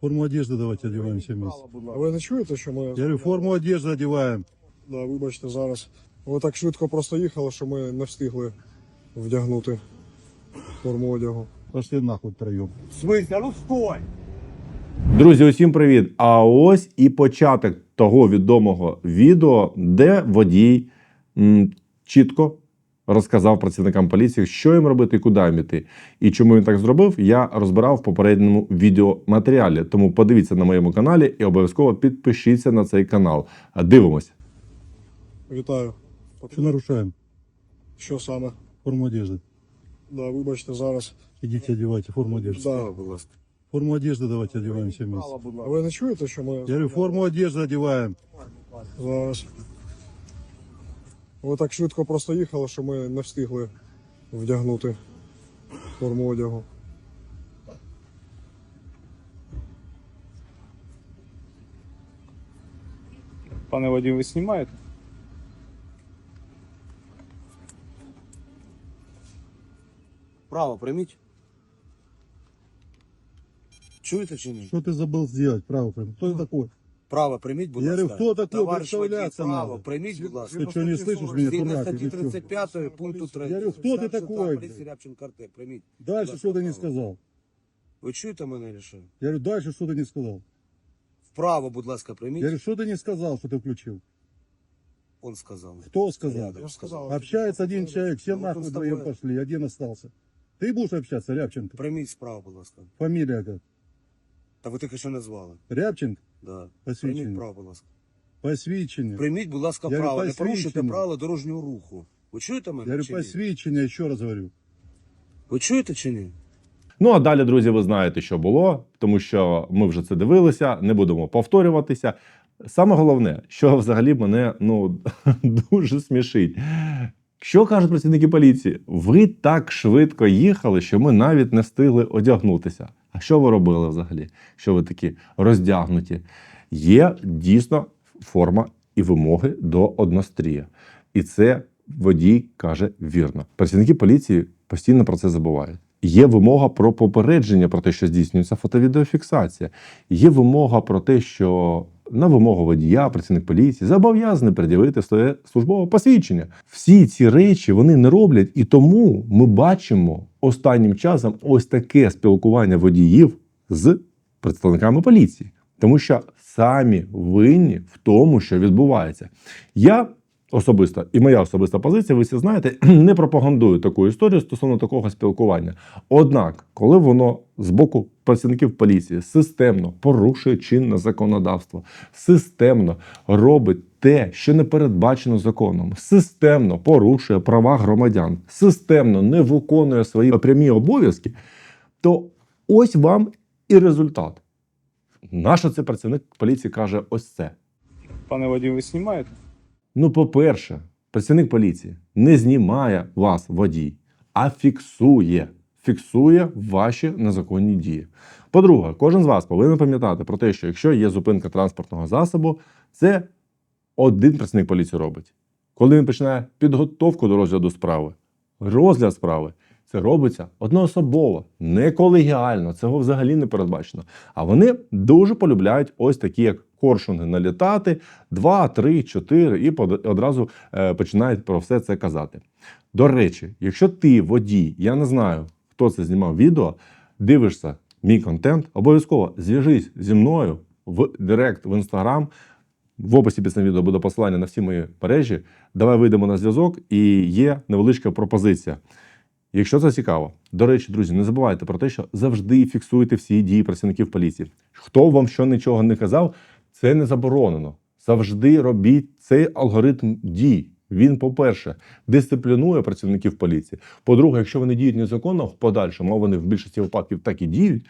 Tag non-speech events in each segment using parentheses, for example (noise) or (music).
Форму одежды давайте одеваем все вместе. А ви не чуєте, що ми Я говорю, форму одежды одеваем. да, вибачте зараз. Ви так швидко просто їхали, що ми не встигли вдягнути форму одягу. Пошли нахуй втроем. В смысле? А ну стой! Друзі, усім привіт! А ось і початок того відомого відео, де водій м, чітко розказав працівникам поліції, що їм робити і куди їм іти. І чому він так зробив, я розбирав в попередньому відеоматеріалі. Тому подивіться на моєму каналі і обов'язково підпишіться на цей канал. Дивимось. Вітаю. Что нарушаем? Що саме? Форму одежды. Да, вибачте зараз. Идите одевайте форму одежды. Да, будь ласка. Форму одежды давайте одеваем все вместе. А ви не чуєте, що ми Я говорю, форму одежды одеваем. зараз. Ви так швидко просто їхали, що ми не встигли вдягнути форму одягу. Пане Вадим, ви знімаєте? Право прийміть. Чуєте чи ні? Что ты забыл сделать? Право прям. Кто ты такой? Право прийміть, будь Я ласка. говорю, хто такий? Товариш водій, Представлятися право надо. прийміть, будь ласка. Ты что, не слышишь меня, Згідно дурак? статті или чё? 35 пункту 3. Я говорю, хто ти такой, блядь? Рябчин карте, прийміть. Дальше что ты не сказал? Ви чуєте мене чи що? Я говорю, дальше что ты не сказал? Вправо, будь ласка, Я прийміть. говорю, что ты не сказал, что ты включил? Он сказав. Кто сказал? Я ж сказав. Общается один человек, все Ну, вот он нахуй с вдвоем тобой. пошли, один остался. Ты будешь общаться, Рябченко? Прийміть справа, будь ласка. Фамилия как? Та ви тільки що назвали. Рябченко? Да. Посвідчення. Прийміть право, будь ласка. Посвідчення. Прийміть, будь ласка, Я право. говорю, Не порушуйте посвідчення. правила дорожнього руху. Ви чуєте мене? Я говорю, чи ні? посвідчення, ще раз говорю. Ви чуєте чи ні? Ну а далі, друзі, ви знаєте, що було, тому що ми вже це дивилися, не будемо повторюватися. Саме головне, що взагалі мене ну (laughs) дуже смішить. Що кажуть працівники поліції? Ви так швидко їхали, що ми навіть не встигли одягнутися. А що ви робили взагалі? Що ви такі роздягнуті? Є дійсно форма і вимоги до однострія. І це водій каже вірно. Працівники поліції постійно про це забувають. Є вимога про попередження про те, що здійснюється фотовідеофіксація. Є вимога про те, що на вимогу водія, працівник поліції зобов'язаний пред'явити своє службове посвідчення. Всі ці речі вони не роблять, і тому ми бачимо останнім часом ось таке спілкування водіїв з представниками поліції, тому що самі винні в тому, що відбувається. Я особисто і моя особиста позиція, ви всі знаєте, (clears throat) не пропагандую таку історію стосовно такого спілкування. Однак, коли воно з боку працівників поліції системно порушує чинне законодавство, системно робить те, що не передбачено законом, системно порушує права громадян, системно не виконує свої прямі обов'язки, то ось вам і результат. Нащо це працівник поліції каже ось це. Пане Вадим, ви знімаєте? Ну, по-перше, працівник поліції не знімає вас водій, а фіксує. Фіксує ваші незаконні дії. По-друге, кожен з вас повинен пам'ятати про те, що якщо є зупинка транспортного засобу, це один працівник поліції робить. Коли він починає підготовку до розгляду справи, розгляд справи, це робиться одноособово, не колегіально, цього взагалі не передбачено. А вони дуже полюбляють ось такі, як коршунги, налітати, два, три, чотири, і под- одразу е, починають про все це казати. До речі, якщо ти водій, я не знаю, хто це знімав відео, дивишся мій контент, обов'язково зв'яжись зі мною в Директ в інстаграм. В описі під цим відео буде посилання на всі мої мережі. Давай вийдемо на зв'язок, і є невеличка пропозиція. Якщо це цікаво, до речі, друзі, не забувайте про те, що завжди фіксуйте всі дії працівників поліції. Хто вам що нічого не казав, це не заборонено. Завжди робіть цей алгоритм дій. Він, по-перше, дисциплінує працівників поліції. По-друге, якщо вони діють незаконно в подальшому, а вони в більшості випадків так і діють,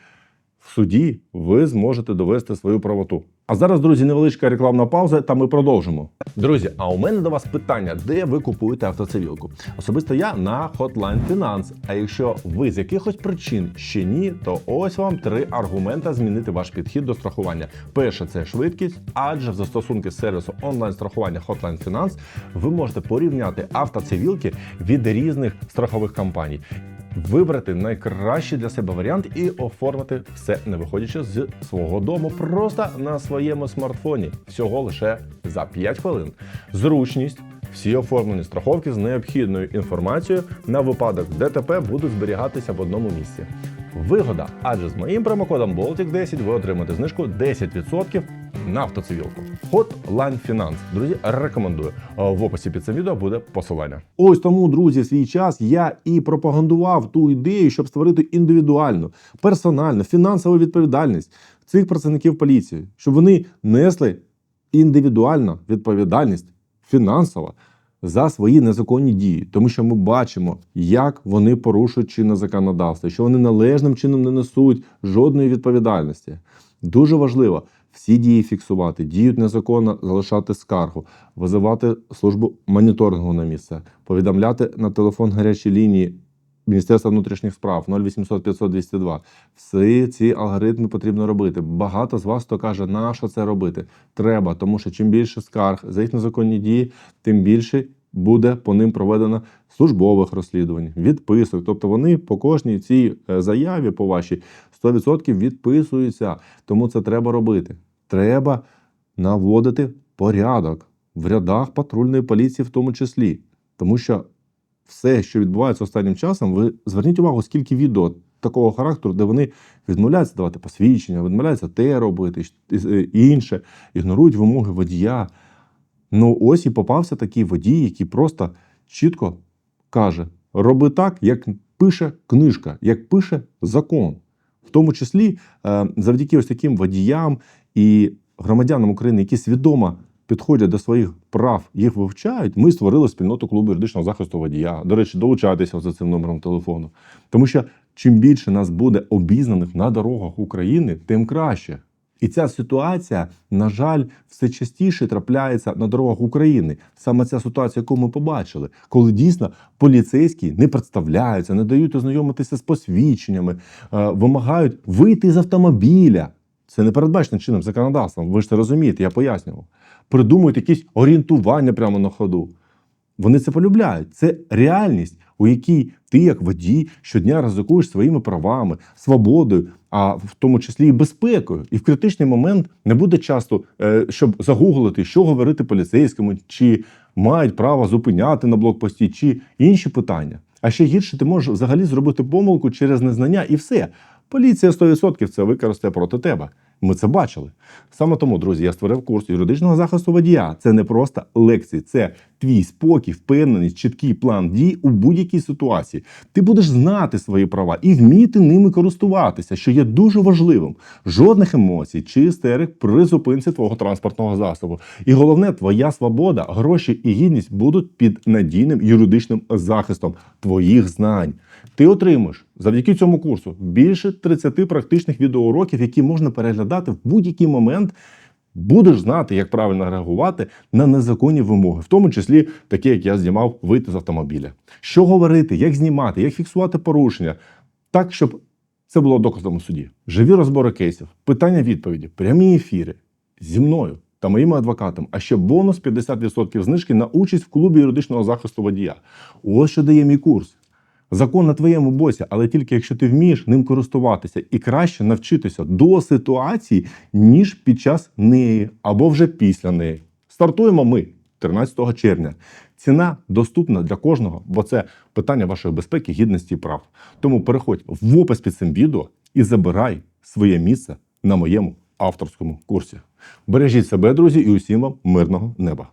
в суді ви зможете довести свою правоту. А зараз, друзі, невеличка рекламна пауза, та ми продовжимо. Друзі, а у мене до вас питання: де ви купуєте автоцивілку? Особисто я на Hotline Finance. А якщо ви з якихось причин ще ні, то ось вам три аргумента змінити ваш підхід до страхування. Перше це швидкість, адже в застосунки сервісу онлайн страхування Hotline Finance ви можете порівняти автоцивілки від різних страхових компаній. Вибрати найкращий для себе варіант і оформити все, не виходячи з свого дому, просто на своєму смартфоні. Всього лише за 5 хвилин. Зручність. Всі оформлені страховки з необхідною інформацією на випадок ДТП будуть зберігатися в одному місці. Вигода, адже з моїм промокодом Baltic 10 ви отримаєте знижку 10% на автоцивілку. Hotline Finance. Друзі, рекомендую. В описі під цим відео буде посилання. Ось тому, друзі, свій час я і пропагандував ту ідею, щоб створити індивідуальну, персональну, фінансову відповідальність цих працівників поліції, щоб вони несли індивідуальну відповідальність фінансово за свої незаконні дії, тому що ми бачимо, як вони порушують чинне законодавство, що вони належним чином не несуть жодної відповідальності. Дуже важливо всі дії фіксувати, діють незаконно, залишати скаргу, визивати службу моніторингу на місце, повідомляти на телефон гарячої лінії Міністерства внутрішніх справ 0800 500 202. Всі ці алгоритми потрібно робити. Багато з вас хто каже, на що це робити? Треба, тому що чим більше скарг за їх незаконні дії, тим більше буде по ним проведено службових розслідувань, відписок. Тобто вони по кожній цій е, заяві, по вашій, 100% відписуються. Тому це треба робити. Треба наводити порядок в рядах патрульної поліції, в тому числі. Тому що все, що відбувається останнім часом, ви зверніть увагу, скільки відео такого характеру, де вони відмовляються давати посвідчення, відмовляються те робити, і- і інше, ігнорують вимоги водія. Ну, ось і попався такий водій, який просто чітко каже: роби так, як пише книжка, як пише закон. В тому числі е, завдяки ось таким водіям і громадянам України, які свідомо підходять до своїх прав, їх вивчають. Ми створили спільноту клубу юридичного захисту водія. До речі, долучайтеся за цим номером телефону. Тому що чим більше нас буде обізнаних на дорогах України, тим краще. І ця ситуація, на жаль, все частіше трапляється на дорогах України. Саме ця ситуація, яку ми побачили, коли дійсно поліцейські не представляються, не дають ознайомитися з посвідченнями, е, вимагають вийти з автомобіля. Це не передбачено чинним законодавством. Ви ж це розумієте, я пояснював. Придумують якісь орієнтування прямо на ходу. Вони це полюбляють. Це реальність, у якій ти, як водій, щодня ризикуєш своїми правами, свободою, а в тому числі і безпекою. І в критичний момент не буде часто, е, щоб загуглити, що говорити поліцейському, чи мають право зупиняти на блокпості, чи інші питання. А ще гірше, ти можеш взагалі зробити помилку через незнання і все. Поліція 100% це використає проти тебе. Ми це бачили. Саме тому, друзі, я створив курс юридичного захисту водія. Це не просто лекції, це твій спокій, впевненість, чіткий план дій у будь-якій ситуації. Ти будеш знати свої права і вміти ними користуватися, що є дуже важливим. Жодних емоцій чи істерик при зупинці твого транспортного засобу. І головне, твоя свобода, гроші і гідність будуть під надійним юридичним захистом твоїх знань. Ти отримаєш завдяки цьому курсу більше 30 практичних відеоуроків, які можна переглядати в будь-який момент. Будеш знати, як правильно реагувати на незаконні вимоги, в тому числі такі, як я знімав, вийти з автомобіля. Що говорити, як знімати, як фіксувати порушення, так, щоб це було доказом у суді. Живі розбори кейсів, питання відповіді, прямі ефіри зі мною та моїми адвокатами, а ще бонус 50% знижки на участь в клубі юридичного захисту водія. Ось що дає мій курс. Закон на твоєму боці, але тільки якщо ти вмієш ним користуватися і краще навчитися до ситуації, ніж під час неї або вже після неї. Стартуємо ми 13 червня. Ціна доступна для кожного, бо це питання вашої безпеки, гідності і прав. Тому переходь в опис під цим відео і забирай своє місце на моєму авторському курсі. Бережіть себе, друзі, і усім вам мирного неба.